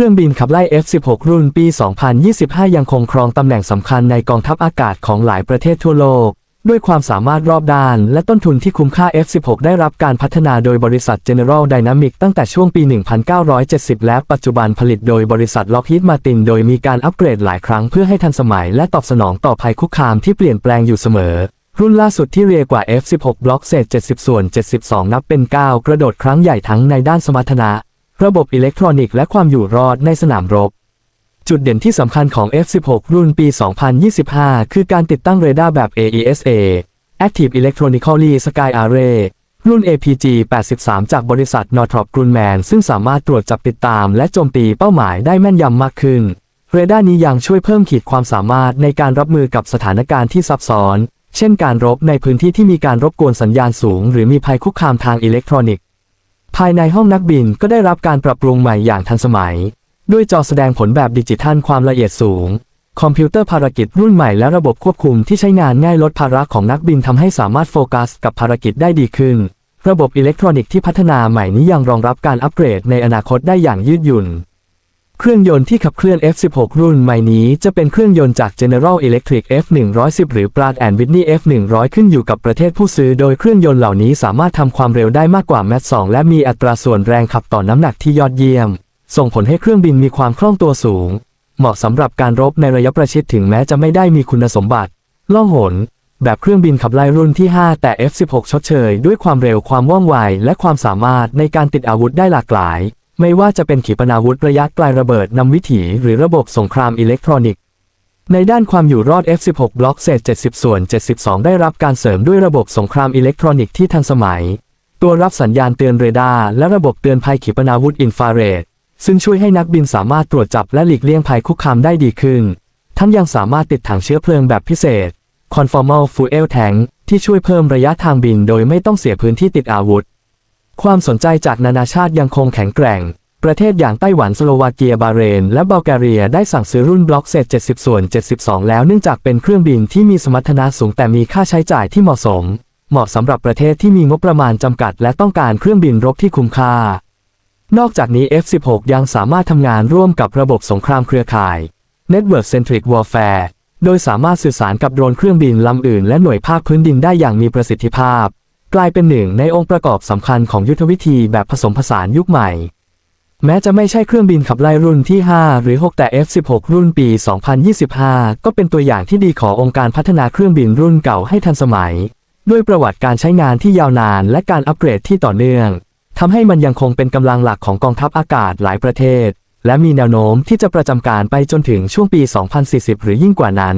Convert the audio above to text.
ครื่องบินขับไล่ F-16 รุ่นปี 2025 ยังคงครองตำแหน่งสำคัญในกองทัพอากาศของหลายประเทศทั่วโลก ด้วยความสามารถรอบด้าน และต้นทุนที่คุ้มค่า F-16 ได้รับการพัฒนาโดยบริษัท General Dynamics ตั้งแต่ช่วงปี 1970 และปัจจุบันผลิตโดยบริษัท Lockheed Martin โดยมีการอัปเกรดหลายครั้งเพื่อให้ทันสมัยและตอบสนองต่อภัยคุกคามที่เปลี่ยนแปลงอยู่เสมอ รุ่นล่าสุดที่เรียกว่า F16 Block เศษ70 ส่วน 72 นับเป็นก้าวกระโดดครั้งใหญ่ทั้งในด้านสมรรถนะ ระบบอิเล็กทรอนิกส์และความอยู่รอดในสนามรบ จุดเด่นที่สำคัญของ F16 รุ่นปี 2025 คือการติดตั้งเรดาร์แบบ AESA Active Electronically Sky Array รุ่น APG 83 จากบริษัท Northrop Grumman ซึ่งสามารถตรวจจับติดตามและโจมตีเป้าหมายได้แม่นยำมากขึ้น เรดาร์นี้ยังช่วยเพิ่มขีดความสามารถในการรับมือกับสถานการณ์ที่ซับซ้อน เช่นการรบในพื้นที่ที่มีการรบกวนสัญญาณสูง หรือมีภัยคุกคามทางอิเล็กทรอนิกส์ ภายในห้องนักบินก็ได้รับการปรับปรุงใหม่อย่างทันสมัย ด้วยจอแสดงผลแบบดิจิทัลความละเอียดสูง คอมพิวเตอร์ภารกิจรุ่นใหม่และระบบควบคุมที่ใช้งานง่ายลดภาระของนักบินทำให้สามารถโฟกัสกับภารกิจได้ดีขึ้น ระบบอิเล็กทรอนิกส์ที่พัฒนาใหม่นี้ยังรองรับการอัปเกรดในอนาคตได้อย่างยืดหยุ่น เครื่องยนต์ที่ขับเคลื่อน F16 รุ่นใหม่นี้จะเป็นเครื่องยนต์จาก General Electric F110 หรือ Pratt Whitney F100 ขึ้นอยู่กับประเทศผู้ซื้อ โดยเครื่องยนต์เหล่านี้สามารถทำความเร็วได้มากกว่า Mach 2และมีอัตราส่วนแรงขับต่อน้ำหนักที่ยอดเยี่ยม ส่งผลให้เครื่องบินมีความคล่องตัวสูง เหมาะสำหรับการรบในระยะประชิดถึงแม้จะไม่ได้มีคุณสมบัติล่องหน แบบเครื่องบินขับไล่รุ่นที่ 5 แต่ F16 ชดเชย ด้วยความเร็วความว่องไวและความสามารถในการติดอาวุธได้หลากหลาย ไม่ว่าจะเป็นขีปนาวุธระยะไกลระเบิดนำวิถีหรือระบบสงครามอิเล็กทรอนิกส์ ในด้านความอยู่รอด F16 บล็อกเศษ 70 ส่วน 72 ได้รับการเสริมด้วยระบบสงครามอิเล็กทรอนิกส์ที่ทันสมัย ตัวรับสัญญาณเตือนเรดาร์และระบบเตือนภัยขีปนาวุธอินฟราเรด ซึ่งช่วยให้นักบินสามารถตรวจจับและหลีกเลี่ยงภัยคุกคามได้ดีขึ้น ทั้งยังสามารถติดถังเชื้อเพลิงแบบพิเศษ Conformal Fuel Tank ที่ช่วยเพิ่มระยะทางบินโดยไม่ต้องเสียพื้นที่ติดอาวุธ ความสนใจจากนานาชาติยังคงแข็งแกร่ง ประเทศอย่างไต้หวันสโลวาเกียบาเรน และบัลแกเรียได้สั่งซื้อรุ่นบล็อกเศษ70 ส่วน 72 แล้วเนื่องจากเป็นเครื่องบินที่มีสมรรถนะสูงแต่มีค่าใช้จ่ายที่เหมาะสม เหมาะสำหรับประเทศที่มีงบประมาณจำกัด และต้องการเครื่องบินรบที่คุ้มค่า นอกจากนี้ F16 ยังสามารถทำงานร่วมกับระบบสงครามเครือข่าย Network Centric Warfare โดยสามารถสื่อสารกับโดรนเครื่องบินลำอื่น และหน่วยภาคพื้นดินได้อย่างมีประสิทธิภาพ กลายเป็นหนึ่งในองค์ประกอบสำคัญของยุทธวิธีแบบผสมผสานยุคใหม่ แม้จะไม่ใช่เครื่องบินขับไล่รุ่นที่ 5 หรือ 6 แต่ F16 รุ่นปี 2025 ก็เป็นตัวอย่างที่ดีขององค์การพัฒนาเครื่องบินรุ่นเก่าให้ทันสมัย ด้วยประวัติการใช้งานที่ยาวนานและการอัปเกรดที่ต่อเนื่องทำให้มันยังคงเป็นกำลังหลักของกองทัพอากาศหลายประเทศ และมีแนวโน้มที่จะประจำการไปจนถึงช่วงปี 2040 หรือยิ่งกว่านั้น